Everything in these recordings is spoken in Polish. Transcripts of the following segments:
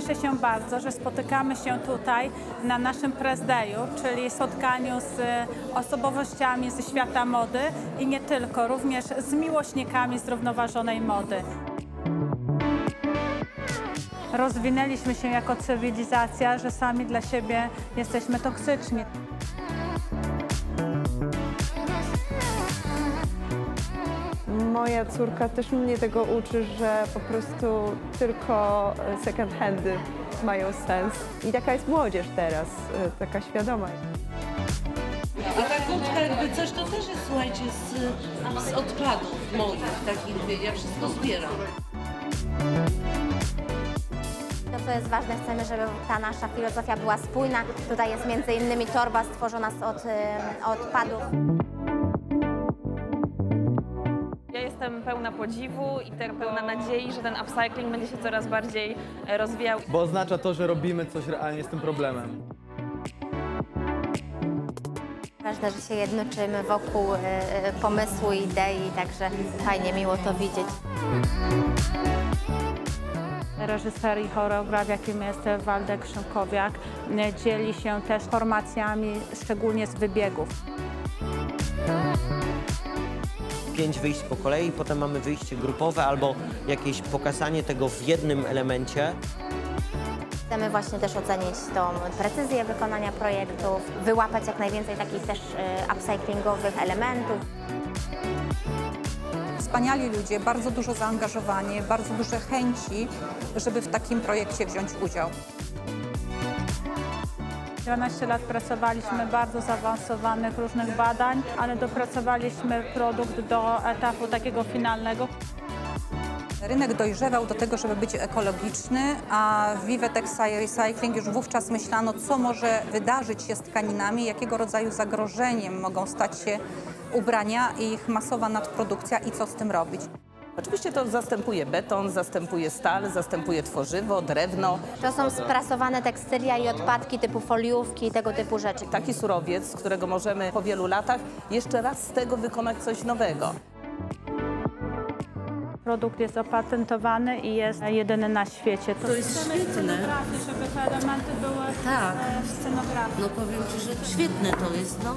Cieszę się bardzo, że spotykamy się tutaj na naszym press dayu, czyli spotkaniu z osobowościami ze świata mody i nie tylko, również z miłośnikami zrównoważonej mody. Rozwinęliśmy się jako cywilizacja, że sami dla siebie jesteśmy toksyczni. Moja córka też mnie tego uczy, że po prostu tylko e, second handy mają sens. I taka jest młodzież teraz, e, taka świadoma. A ta kurtka jakby coś to też jest, słuchajcie, z, z odpadów moich takich, wie, ja wszystko zbieram. To, co jest ważne, chcemy, żeby ta nasza filozofia była spójna. Tutaj jest między innymi torba stworzona z od, y, odpadów. Jestem pełna podziwu i też pełna nadziei, że ten upcycling będzie się coraz bardziej e, rozwijał. bo oznacza to, że robimy coś realnie z tym problemem. Ważne, że się jednoczymy wokół y, y, pomysłu, idei, także fajnie, miło to widzieć. Reżyser i choreograf, jakim jest Waldek Szymkowiak, dzieli się też formacjami, szczególnie z wybiegów. Pięć wyjść po kolei, potem mamy wyjście grupowe albo jakieś pokazanie tego w jednym elemencie. Chcemy właśnie też ocenić tą precyzję wykonania projektów, wyłapać jak najwięcej takich też y, upcyclingowych elementów. Wspaniali ludzie, bardzo dużo zaangażowanie, bardzo duże chęci, żeby w takim projekcie wziąć udział. 12 lat pracowaliśmy bardzo zaawansowanych różnych badań, ale dopracowaliśmy produkt do etapu takiego finalnego. Rynek dojrzewał do tego, żeby być ekologiczny, a w Vivetex Recycling już wówczas myślano, co może wydarzyć się z tkaninami, jakiego rodzaju zagrożeniem mogą stać się ubrania i ich masowa nadprodukcja i co z tym robić. Oczywiście to zastępuje beton, zastępuje stal, zastępuje tworzywo, drewno. To są sprasowane tekstylia i odpadki typu foliówki, tego typu rzeczy. Taki surowiec, z którego możemy po wielu latach jeszcze raz z tego wykonać coś nowego. Produkt jest opatentowany i jest jedyny na świecie. To jest świetne. żeby te elementy były Tak. e, w scenografii. No powiem Ci, że świetne to jest, no.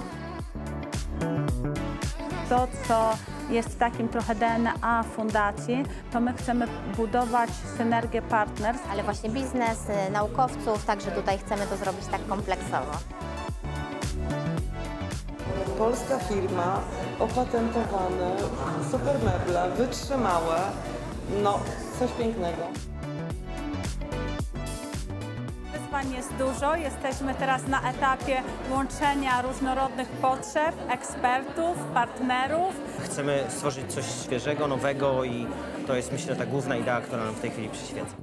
To, co jest takim trochę DNA fundacji, to my chcemy budować synergię partnerstw. Ale właśnie biznes, y, naukowców, także tutaj chcemy to zrobić tak kompleksowo. Polska firma, opatentowane, super meble, wytrzymałe, no coś pięknego. jest dużo. Jesteśmy teraz na etapie łączenia różnorodnych potrzeb, ekspertów, partnerów. Chcemy stworzyć coś świeżego, nowego i to jest myślę ta główna idea, która nam w tej chwili przyświeca.